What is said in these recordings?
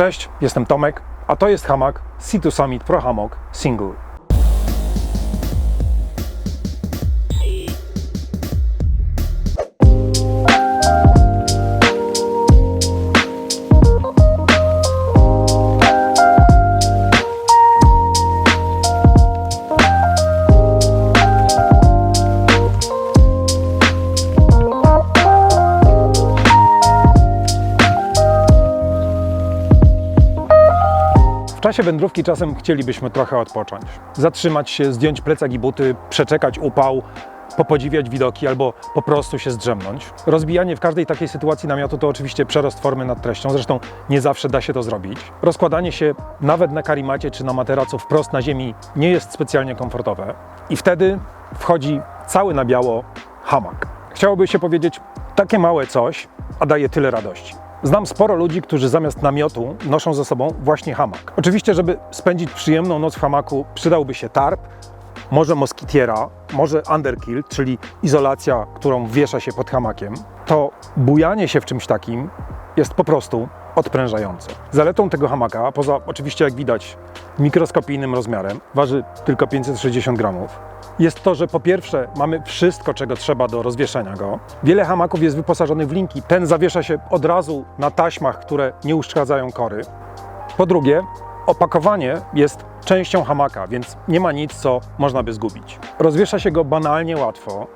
Cześć, jestem Tomek, a to jest hamak Sea2 Summit Pro Hammock Single. W czasie wędrówki czasem chcielibyśmy trochę odpocząć. Zatrzymać się, zdjąć plecak i buty, przeczekać upał, popodziwiać widoki albo po prostu się zdrzemnąć. Rozbijanie w każdej takiej sytuacji namiotu to oczywiście przerost formy nad treścią, zresztą nie zawsze da się to zrobić. Rozkładanie się nawet na karimacie czy na materacu wprost na ziemi nie jest specjalnie komfortowe i wtedy wchodzi cały na biało hamak. Chciałoby się powiedzieć takie małe coś, a daje tyle radości. Znam sporo ludzi, którzy zamiast namiotu noszą ze sobą właśnie hamak. Oczywiście, żeby spędzić przyjemną noc w hamaku, przydałby się tarp, może moskitiera, może underkill, czyli izolacja, którą wiesza się pod hamakiem. To bujanie się w czymś takim jest po prostu odprężające. Zaletą tego hamaka, poza oczywiście jak widać mikroskopijnym rozmiarem, waży tylko 560 gramów, jest to, że po pierwsze mamy wszystko, czego trzeba do rozwieszenia go. Wiele hamaków jest wyposażonych w linki. Ten zawiesza się od razu na taśmach, które nie uszkadzają kory. Po drugie, opakowanie jest częścią hamaka, więc nie ma nic, co można by zgubić. Rozwiesza się go banalnie łatwo.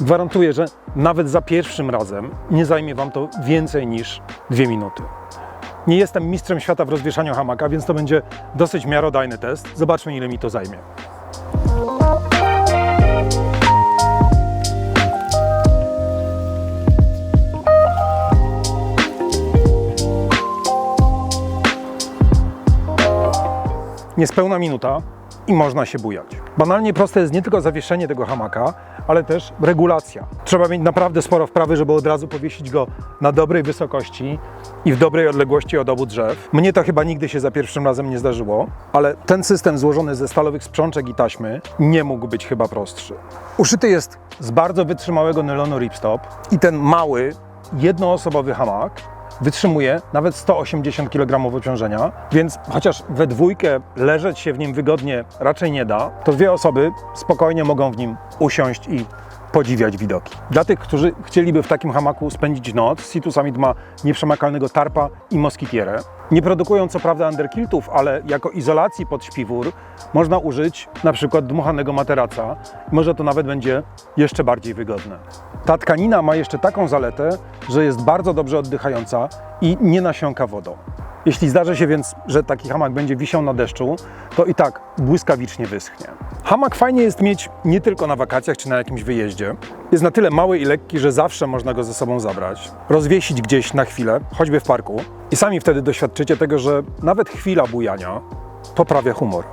Gwarantuję, że nawet za pierwszym razem nie zajmie Wam to więcej niż dwie minuty. Nie jestem mistrzem świata w rozwieszaniu hamaka, więc to będzie dosyć miarodajny test. Zobaczmy, ile mi to zajmie. Niespełna minuta i można się bujać. Banalnie proste jest nie tylko zawieszenie tego hamaka, ale też regulacja. Trzeba mieć naprawdę sporo wprawy, żeby od razu powiesić go na dobrej wysokości i w dobrej odległości od obu drzew. Mnie to chyba nigdy się za pierwszym razem nie zdarzyło, ale ten system złożony ze stalowych sprzączek i taśmy nie mógł być chyba prostszy. Uszyty jest z bardzo wytrzymałego nylonu ripstop i ten mały, jednoosobowy hamak wytrzymuje nawet 180 kg obciążenia, więc chociaż we dwójkę leżeć się w nim wygodnie raczej nie da, to dwie osoby spokojnie mogą w nim usiąść i podziwiać widoki. Dla tych, którzy chcieliby w takim hamaku spędzić noc, Sea2 Summit ma nieprzemakalnego tarpa i moskitierę. Nie produkują co prawda underkiltów, ale jako izolacji pod śpiwór można użyć na przykład dmuchanego materaca. Może to nawet będzie jeszcze bardziej wygodne. Ta tkanina ma jeszcze taką zaletę, że jest bardzo dobrze oddychająca i nie nasiąka wodą. Jeśli zdarzy się więc, że taki hamak będzie wisiał na deszczu, to i tak błyskawicznie wyschnie. Hamak fajnie jest mieć nie tylko na wakacjach czy na jakimś wyjeździe. Jest na tyle mały i lekki, że zawsze można go ze sobą zabrać, rozwiesić gdzieś na chwilę, choćby w parku. I sami wtedy doświadczycie tego, że nawet chwila bujania poprawia humor.